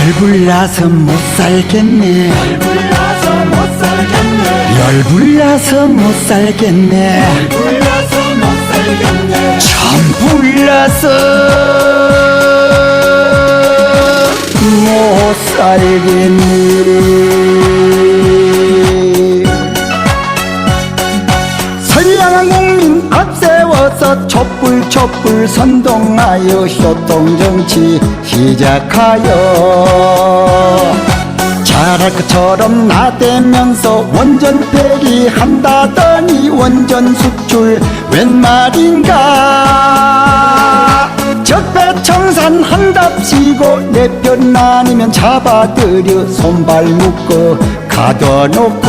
열불나서 못 살겠네. 불나서 못 살겠네. 열불나서 못 살겠네. 불나서 못 살겠네. 참 불나서 못 살겠네 촛불 촛불 선동하여 쇼통정치 시작하여. 잘할 것처럼 나대면서 원전 폐기한다더니 원전 수출 웬 말인가? 적폐 청산 한답시고 내 편 아니면 잡아들여 손발 묶어 가둬놓고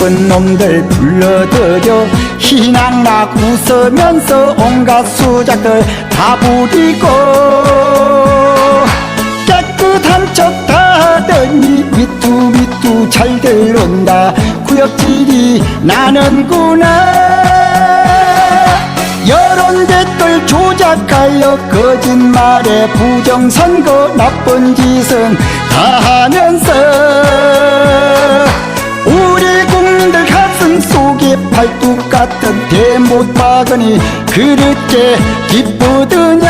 나쁜 놈들 불러들여 희낙낙 웃으면서 온갖 수작들 다 부리고 깨끗한 척 다 하더니 미투미투 잘들 논다. 구역질이 나는구나. 여론 댓글 조작하여 거짓말에 부정선거 나쁜 짓은 다 하면서 팔뚝 같은 대못 박으니 그렇게 기쁘드냐?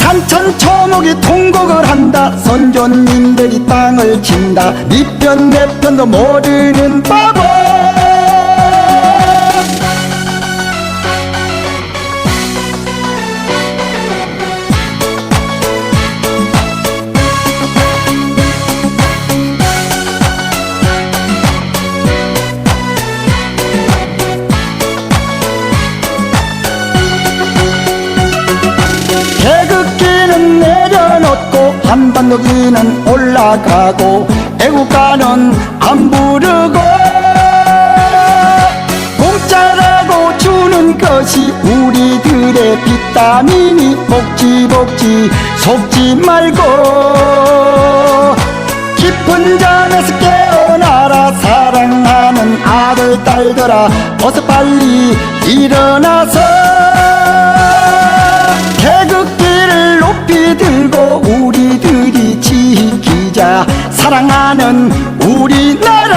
산천 초목이 통곡을 한다. 선조님들이 땅을 친다. 니편 내 편도 모르는 바보 한반도기는 올라가고 애국가는 안 부르고 공짜라고 주는 것이 우리들의 비타민이 복지 복지 속지 말고 깊은 잠에서 깨어나라 사랑하는 아들 딸들아 어서 빨리 일어나서 사랑하는 우리나라.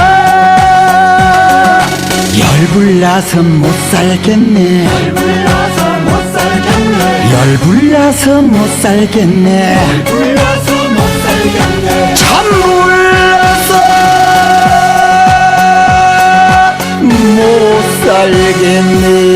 열불나서 못 살겠네. 불나서 못 살겠네. 열불나서 못 살겠네. 불나서 못 살겠네. 참불나서 못 살겠네